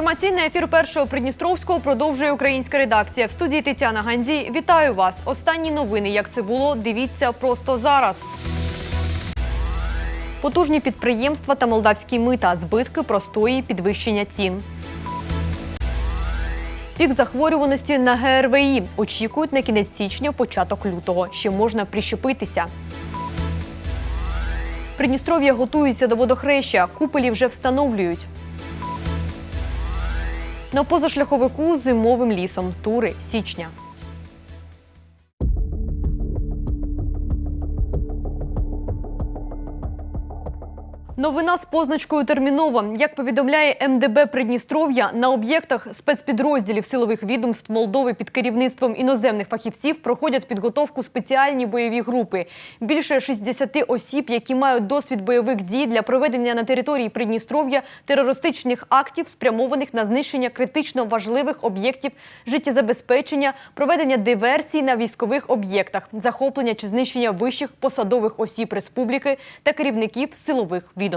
Інформаційний ефір першого Придністровського продовжує українська редакція. В студії Тетяна Ганзій. Вітаю вас. Останні новини. Як це було, дивіться просто зараз. Потужні підприємства та молдавські мита, збитки простої підвищення цін. Пік захворюваності на ГРВІ очікують на кінець січня, початок лютого. Ще можна прищепитися. Придністров'я готується до водохреща. Куполі вже встановлюють. На позашляховику зимовим лісом. Тури січня. Новина з позначкою терміново. Як повідомляє МДБ Придністров'я, на об'єктах спецпідрозділів силових відомств Молдови під керівництвом іноземних фахівців проходять підготовку спеціальні бойові групи. Більше 60 осіб, які мають досвід бойових дій для проведення на території Придністров'я терористичних актів, спрямованих на знищення критично важливих об'єктів життєзабезпечення, проведення диверсій на військових об'єктах, захоплення чи знищення вищих посадових осіб республіки та керівників силових відомств.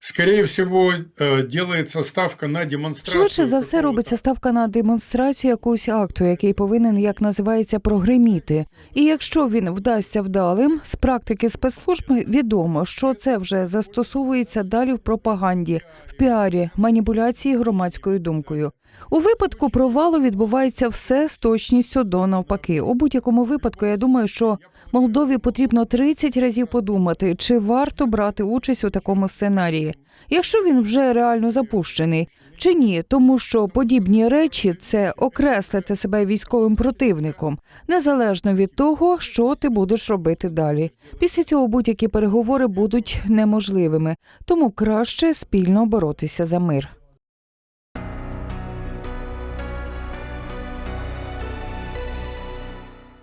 Скорее всего, э, делается ставка на демонстрацию. Швидше за все робиться ставка на демонстрацію якогось акту, який повинен, як називається, прогреміти. І якщо він вдасться вдалим, з практики спецслужб відомо, що це вже застосовується далі в пропаганді, в піарі, маніпуляції громадською думкою. У випадку провалу відбувається все з точністю до навпаки. У будь-якому випадку, я думаю, що Молдові потрібно 30 разів подумати, чи варто брати участь у такому сценарії, якщо він вже реально запущений, чи ні, тому що подібні речі це окреслити себе військовим противником, незалежно від того, що ти будеш робити далі. Після цього будь-які переговори будуть неможливими, тому краще спільно боротися за мир.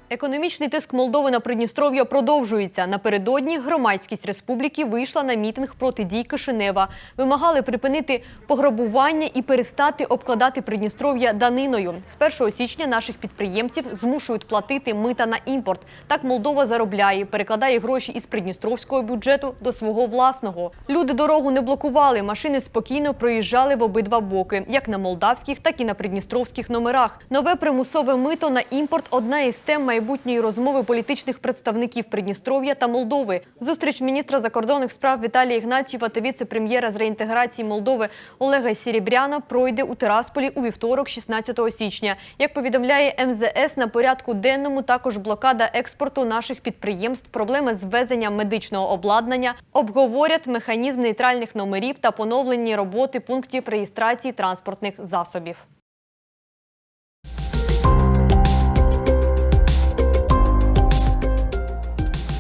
Економічний тиск Молдови на Придністров'я продовжується. Напередодні громадськість республіки вийшла на мітинг проти дій Кишинева. Вимагали припинити пограбування і перестати обкладати Придністров'я даниною. З 1 січня наших підприємців змушують платити мита на імпорт. Так Молдова заробляє, перекладає гроші із придністровського бюджету до свого власного. Люди дорогу не блокували. Машини спокійно проїжджали в обидва боки, як на молдавських, так і на придністровських номерах. Нове примусове мито на імпорт одна із тем майбутньої розмови політичних представників Придністров'я та Молдови. Зустріч міністра закордонних справ Віталія Ігнатьєва та віце-прем'єра з реінтеграції Молдови Олега Сірібряна пройде у Тирасполі у вівторок, 16 січня. Як повідомляє МЗС, на порядку денному також блокада експорту наших підприємств, проблеми з ввезенням медичного обладнання, обговорять механізм нейтральних номерів та поновлені роботи пунктів реєстрації транспортних засобів.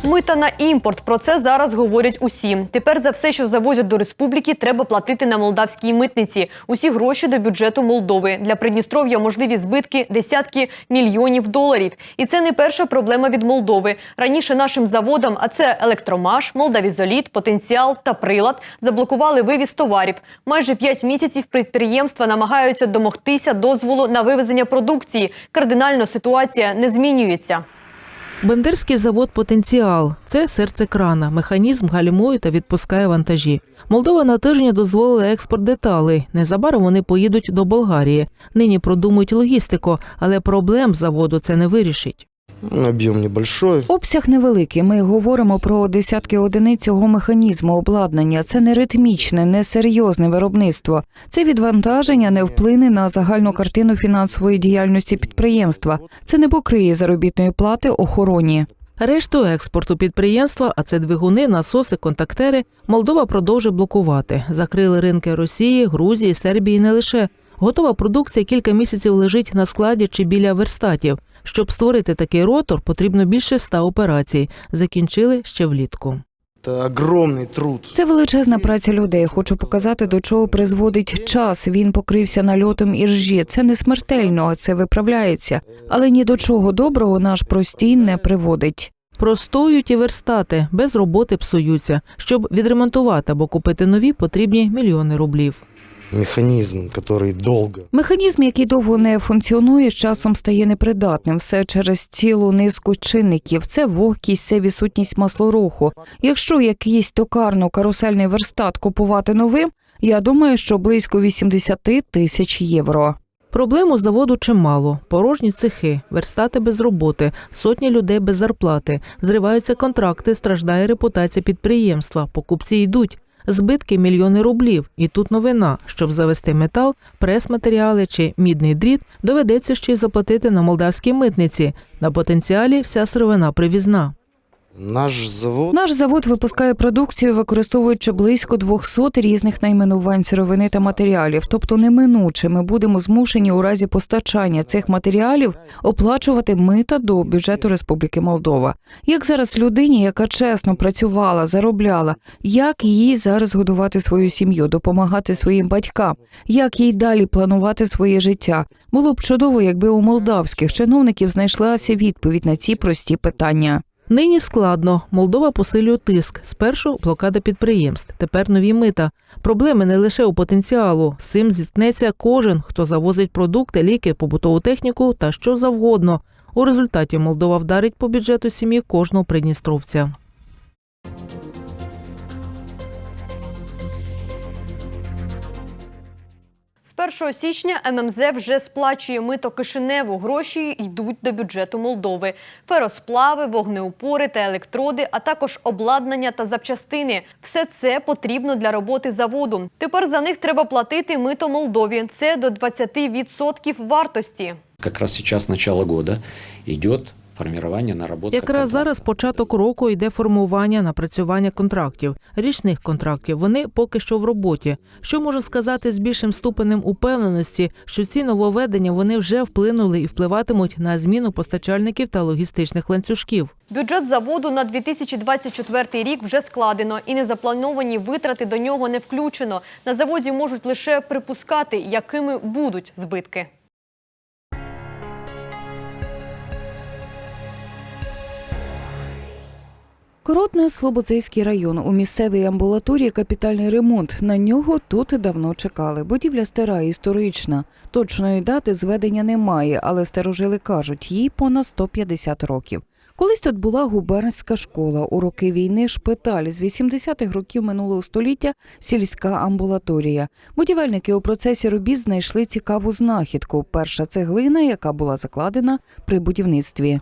Мита на імпорт. Про це зараз говорять усі. Тепер за все, що завозять до республіки, треба платити на молдавській митниці. Усі гроші до бюджету Молдови. Для Придністров'я можливі збитки десятки мільйонів доларів. І це не перша проблема від Молдови. Раніше нашим заводам, а це електромаш, Молдавізоліт, потенціал та прилад, заблокували вивіз товарів. Майже п'ять місяців підприємства намагаються домогтися дозволу на вивезення продукції. Кардинально ситуація не змінюється. Бендерський завод Потенціал це серце крана. Механізм гальмує та відпускає вантажі. Молдова на тижні дозволила експорт деталей. Незабаром вони поїдуть до Болгарії. Нині продумують логістику, але проблем заводу це не вирішить. Объем небольшой. Обсяг невеликий. Ми говоримо про десятки одиниць цього механізму обладнання. Це не ритмічне, не серйозне виробництво. Це відвантаження не вплине на загальну картину фінансової діяльності підприємства. Це не покриє заробітної плати охороні. Решту експорту підприємства, а це двигуни, насоси, контактери, Молдова продовжує блокувати. Закрили ринки Росії, Грузії, Сербії не лише. Готова продукція кілька місяців лежить на складі чи біля верстатів. Щоб створити такий ротор, потрібно більше ста операцій. Закінчили ще влітку. Это труд. Це величезна праця людей. Хочу показати, до чого призводить час. Він покрився нальотом іржі. Це не смертельно, це виправляється. Але ні до чого доброго наш простій не приводить. Простоюють і верстати, без роботи псуються. Щоб відремонтувати або купити нові, потрібні мільйони рублів. Механизм, который долго. Механізм, який довго не функціонує, з часом стає непридатним. Все через цілу низку чинників. Це вогкість, це відсутність маслоруху. Якщо якийсь токарно-карусельний верстат купувати новим, Я думаю, що близько 80 тисяч євро. Проблем у заводу чимало: порожні цехи, верстати без роботи, сотні людей без зарплати, зриваються контракти, страждає репутація підприємства, покупці йдуть. Збитки мільйони рублів. І тут новина: щоб завести метал, прес-матеріали чи мідний дріт, доведеться ще й заплатити на молдавській митниці. На потенціалі вся сировина привізна. Наш завод Наш завод випускає продукцію, використовуючи близько 200 різних найменувань сировини та матеріалів. Тобто неминуче ми будемо змушені у разі постачання цих матеріалів оплачувати мита до бюджету Республіки Молдова. Як зараз людині, яка чесно працювала, заробляла, як їй зараз годувати свою сім'ю, допомагати своїм батькам, як їй далі планувати своє життя? Було б чудово, якби у молдавських чиновників знайшлася відповідь на ці прості питання. Нині складно. Молдова посилює тиск. Спершу блокада підприємств, тепер нові мита. Проблеми не лише у потенціалу. З цим зіткнеться кожен, хто завозить продукти, ліки, побутову техніку та що завгодно. У результаті Молдова вдарить по бюджету сім'ї кожного придністровця. З 1 січня ММЗ вже сплачує мито Кишиневу. Гроші йдуть до бюджету Молдови. Феросплави, вогнеупори та електроди, а також обладнання та запчастини. Все це потрібно для роботи заводу. Тепер за них треба платити мито Молдові. Це до 20% вартості. Как раз сейчас начало года идет формирование наработка. Якраз зараз початок року йде формування, напрацювання контрактів, річних контрактів. Вони поки що в роботі. Що можу сказати з більшим ступенем упевненості, що ці нововведення вони вже вплинули і впливатимуть на зміну постачальників та логістичних ланцюжків. Бюджет заводу на 2024 рік вже складено, і незаплановані витрати до нього не включено. На заводі можуть лише припускати, якими будуть збитки. Коротне Слободзейський район. У місцевій амбулаторії капітальний ремонт. На нього тут давно чекали. Будівля стара, історична. Точної дати зведення немає, але старожили кажуть, їй понад 150 років. Колись тут була губернська школа. У роки війни шпиталь з 80-х років минулого століття сільська амбулаторія. Будівельники у процесі робіт знайшли цікаву знахідку. Перша цеглина, яка була закладена при будівництві.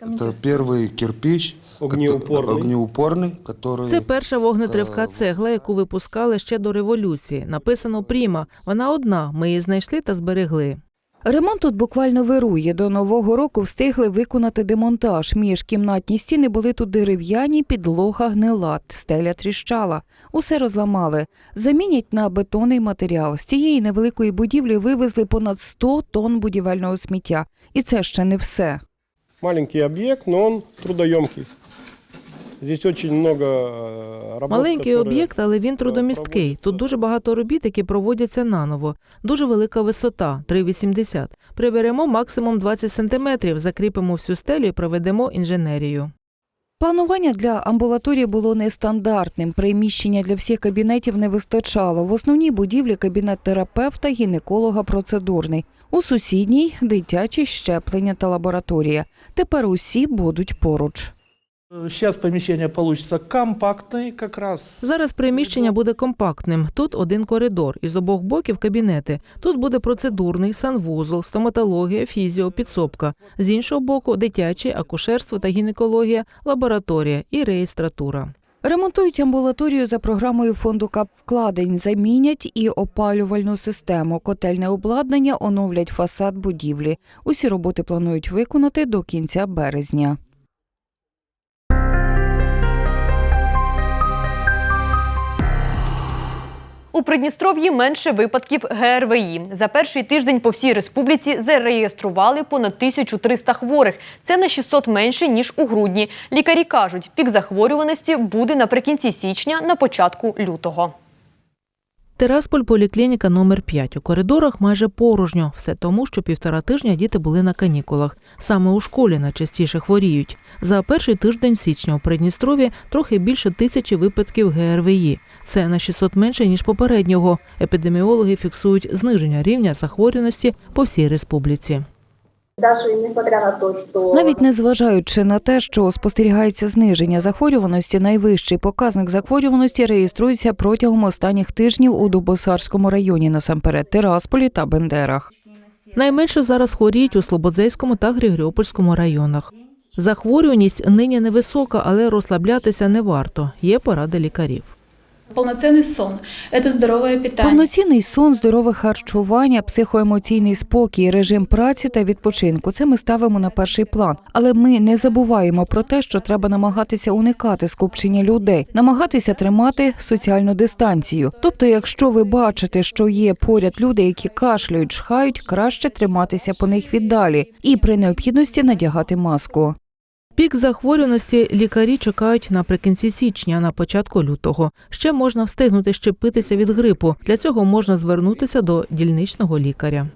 Это первый кирпич, Огнеупорный. кото- огнеупорный, который Це перша вогнетривка Е, цегла, яку випускали ще до революції. Написано Пріма. Вона одна. Ми її знайшли та зберегли. Ремонт тут буквально вирує. До нового року встигли виконати демонтаж. Міжкімнатні стіни були тут дерев'яні, підлога гнила, стеля тріщала. Усе розламали. Замінять на бетонний матеріал. З цієї невеликої будівлі вивезли понад 100 тонн будівельного сміття. І це ще не все. Маленький объект, но он трудоемкий. Здесь очень много э, работ, Маленький которые- об'єкт, але він трудомісткий. проводяться. Тут дуже багато робіт, які проводяться наново. Дуже велика висота 3,80. Приберемо максимум 20 сантиметрів, закріпимо всю стелю і проведемо інженерію. Планування для амбулаторії було нестандартним. Приміщення для всіх кабінетів не вистачало. В основній будівлі кабінет терапевта, гінеколога процедурний. У сусідній дитячі щеплення та лабораторія. Тепер усі будуть поруч. Сейчас помещение получится компактное как раз. Зараз приміщення буде компактним. Тут один коридор, і з обох боків кабінети. Тут буде процедурний, санвузол, стоматологія, фізіо, підсобка. З іншого боку, дитяче, акушерство та гінекологія, лабораторія і реєстратура. Ремонтують амбулаторію за програмою фонду КАП вкладень, замінять і опалювальну систему. Котельне обладнання оновлять фасад будівлі. Усі роботи планують виконати до кінця березня. У Придністров'ї менше випадків ГРВІ. За перший тиждень по всій республіці зареєстрували понад 1300 хворих. Це на 600 менше, ніж у грудні. Лікарі кажуть, пік захворюваності буде наприкінці січня, на початку лютого. Терасполь поліклініка номер 5 У коридорах майже порожньо. Все тому, що півтора тижня діти були на канікулах. Саме у школі найчастіше хворіють. За перший тиждень січня у Придністрові трохи більше тисячі випадків ГРВІ. Це на 600 менше, ніж попереднього. Епідеміологи фіксують зниження рівня захворюваності по всій республіці. Даже несмотря на то, что... Навіть незважаючи на те, що спостерігається зниження захворюваності, найвищий показник захворюваності реєструється протягом останніх тижнів у Дубосарському районі, насамперед Тирасполі та Бендерах. Найменше зараз хворіють у Слободзейському та Григоріопольському районах. Захворюваність нині невисока, але розслаблятися не варто. Є поради лікарів. Полноценный сон – это здоровое питание. Повноцінний сон, здорове харчування, психоемоційний спокій, режим праці та відпочинку це ми ставимо на перший план. Але ми не забуваємо про те, що треба намагатися уникати скупчення людей, намагатися тримати соціальну дистанцію. Тобто, якщо ви бачите, що є поряд люди, які кашляють, чхають, краще триматися по них віддалі і при необхідності надягати маску. Пік захворюваності лікарі чекають наприкінці січня, на початку лютого. Ще можна встигнути щепитися від грипу. Для цього можна звернутися до дільничного лікаря.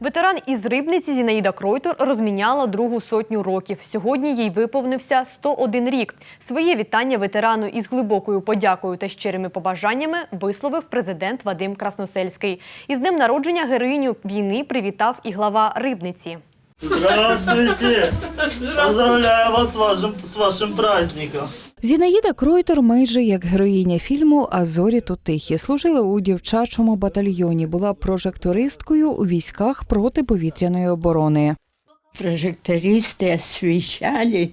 Ветеран із Рибниці Зінаїда Кройтор розміняла другу сотню років. Сьогодні їй виповнився 101 рік. Своє вітання ветерану із глибокою подякою та щирими побажаннями висловив президент Вадим Красносельський. Із днем народження героїню війни привітав і глава Рибниці. Здравствуйте! Поздравляю вас с вашим, с вашим праздником! Зінаїда Кройтер, майже як героїня фільму А зорі тут тихі, служила у дівчачому батальйоні, була прожектористкою у військах протиповітряної оборони. Прожектористы освещали.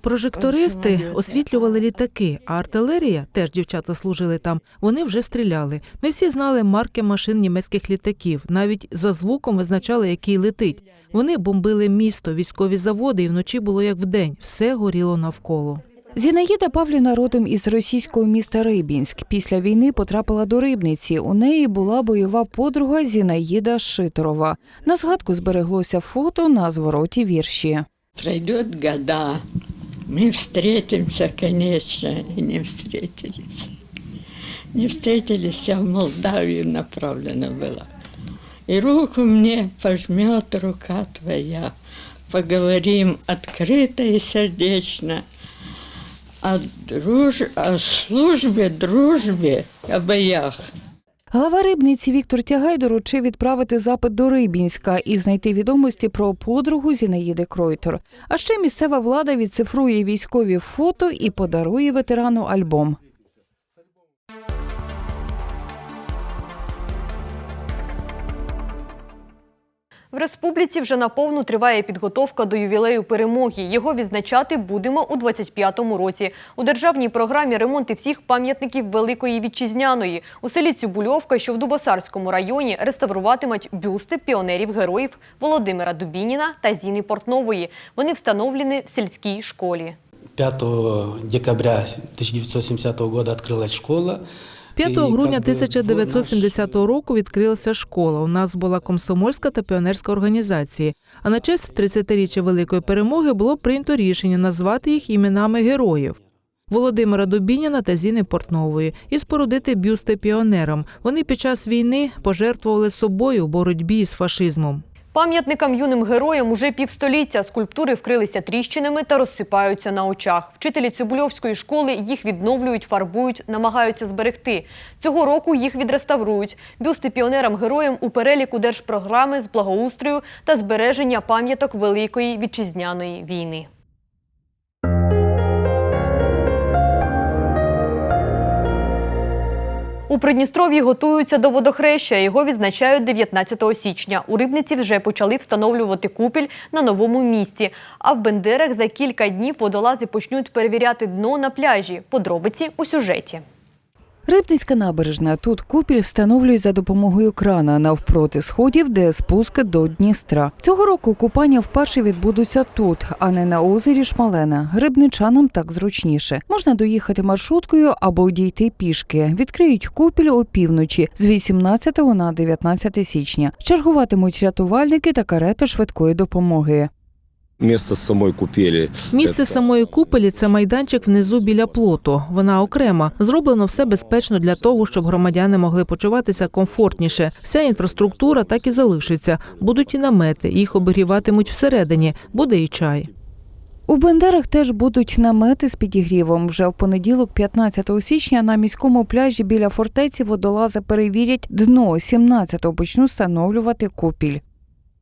Прожектористи освітлювали літаки, а артилерія, теж дівчата служили там, вони вже стріляли. Ми всі знали марки машин німецьких літаків, навіть за звуком визначали, який летить. Вони бомбили місто, військові заводи, і вночі було як вдень, все горіло навколо. Зінаїда Павлівна родом із російського міста Рибінськ. Після війни потрапила до Рибниці. У неї була бойова подруга Зінаїда Шиторова. На згадку збереглося фото на звороті вірші. Пройдет года, мы встретимся, конечно, и не встретились. Не встретились, я в Молдавию направлена была. И руку мне пожмет рука твоя. Поговорим открыто и сердечно о, друж... о службі, дружбі, о боях. Глава Рибниці Віктор Тягай доручив відправити запит до Рибінська і знайти відомості про подругу Зінаїди Кройтер. А ще місцева влада відцифрує військові фото і подарує ветерану альбом. В республіці вже наповну триває підготовка до ювілею перемоги. Його відзначати будемо у 25-му році. У державній програмі ремонти всіх пам'ятників Великої Вітчизняної. У селі Цюбульовка, що в Дубосарському районі, реставруватимуть бюсти піонерів-героїв Володимира Дубініна та Зіни Портнової. Вони встановлені в сільській школі. 5 декабря 1970 года открылась школа. 5 грудня 1970 року відкрилася школа. У нас була комсомольська та піонерська організації. А на честь 30-річчя Великої перемоги було прийнято рішення назвати їх іменами героїв. Володимира Дубініна та Зіни Портнової і спорудити бюсти піонерам. Вони під час війни пожертвували собою у боротьбі з фашизмом. Пам'ятникам юним героям уже півстоліття скульптури вкрилися тріщинами та розсипаються на очах. Вчителі Цибульовської школи їх відновлюють, фарбують, намагаються зберегти. Цього року їх відреставрують. Бюсти піонерам-героям у переліку держпрограми з благоустрою та збереження пам'яток Великої вітчизняної війни. У Придністров'ї готуються до водохреща. Його відзначають 19 січня. У Рибниці вже почали встановлювати купіль на новому місці. А в Бендерах за кілька днів водолази почнуть перевіряти дно на пляжі. Подробиці у сюжеті. Рибницька набережна. Тут купіль встановлюють за допомогою крана навпроти сходів, де спуск до Дністра. Цього року купання вперше відбудуться тут, а не на озері Шмалена. Рибничанам так зручніше. Можна доїхати маршруткою або дійти пішки. Відкриють купіль опівночі з 18 на 19 січня. Чергуватимуть рятувальники та карета швидкої допомоги. Місце самої купелі. Місце самої купелі це майданчик внизу біля плоту. Вона окрема. Зроблено все безпечно для того, щоб громадяни могли почуватися комфортніше. Вся інфраструктура так і залишиться. Будуть і намети, їх обігріватимуть всередині. Буде і чай. У Бендерах теж будуть намети з підігрівом. Вже в понеділок, 15 січня, на міському пляжі біля фортеці водолази перевірять дно. 17-го почнуть встановлювати купіль.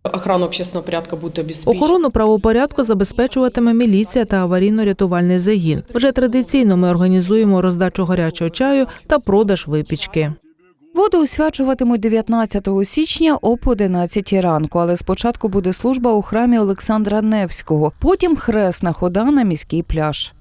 Охрану общественного порядка буде обеспечена. Охорону правопорядку забезпечуватиме міліція та аварійно-рятувальний загін. Вже традиційно ми організуємо роздачу гарячого чаю та продаж випічки. Воду освячуватимуть 19 січня об 11 ранку, але спочатку буде служба у храмі Олександра Невського, потім хресна хода на міський пляж.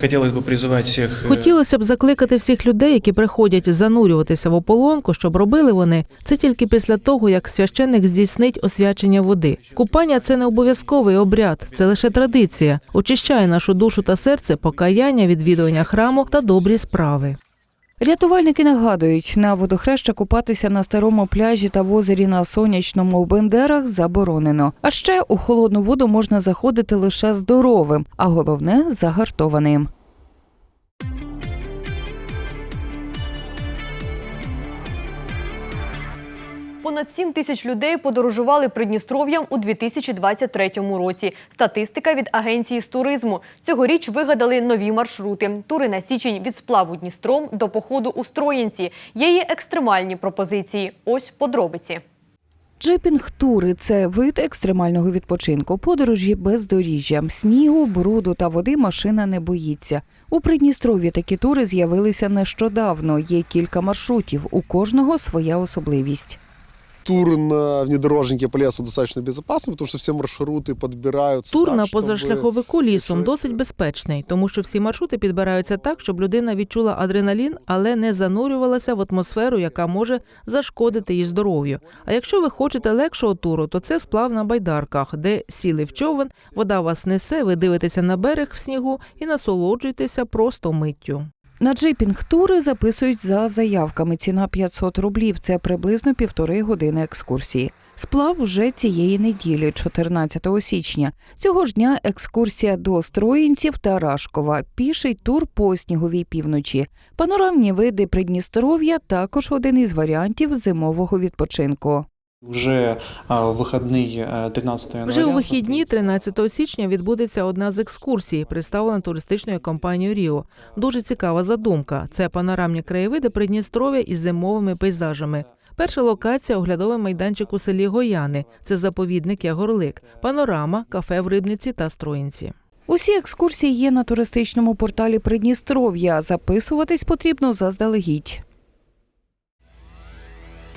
Хотелось бы призывать всех... э, Хотілося б закликати всіх людей, які приходять занурюватися в ополонку, щоб робили вони це тільки після того, як священник здійснить освячення води. Купання це не обов'язковий обряд, це лише традиція. Очищає нашу душу та серце, покаяння, відвідування храму та добрі справи. Рятувальники нагадують, на водохреща купатися на старому пляжі та в озері на сонячному в Бендерах заборонено. А ще у холодну воду можна заходити лише здоровим, а головне загартованим. Понад 7 тисяч людей подорожували Придністров'ям у 2023 році. Статистика від агенції з туризму. Цьогоріч вигадали нові маршрути. Тури на січень від сплаву Дністром до походу у Строїнці. Є і екстремальні пропозиції. Ось подробиці. Джипінг-тури – це вид екстремального відпочинку, подорожі бездоріжжям, снігу, бруду та води машина не боїться. У Придністров'ї такі тури з'явилися нещодавно. Є кілька маршрутів, у кожного своя особливість Тур на внедорожнике по лесу достаточно безопасный, потому что все маршруты подбираются Тур так, на чтобы- позашляховику лісом досить безпечний, тому що всі маршрути підбираються так, щоб людина відчула адреналін, але не занурювалася в атмосферу, яка може зашкодити її здоров'ю. А якщо ви хочете легшого туру, то це сплав на байдарках, де сіли в човен, вода вас несе, ви дивитеся на берег в снігу і насолоджуєтеся просто миттю. На джипінг-тури записують за заявками. Ціна 500 рублів. Це приблизно півтори години екскурсії. Сплав вже цієї неділі, 14 січня. Цього ж дня екскурсія до Строїнців та Рашкова. Піший тур по сніговій півночі. Панорамні види Придністров'я також один із варіантів зимового відпочинку. Уже а, в выходные 13 января. Вже у вихідні 13 січня відбудеться одна з екскурсій, представлена туристичною компанією Ріо. Дуже цікава задумка. Це панорамні краєвиди Придністров'я із зимовими пейзажами. Перша локація оглядовий майданчик у селі Гояни. Це заповідник Ягорлик, панорама, кафе в Рибниці та Строїнці. Усі екскурсії є на туристичному порталі Придністров'я. Записуватись потрібно заздалегідь.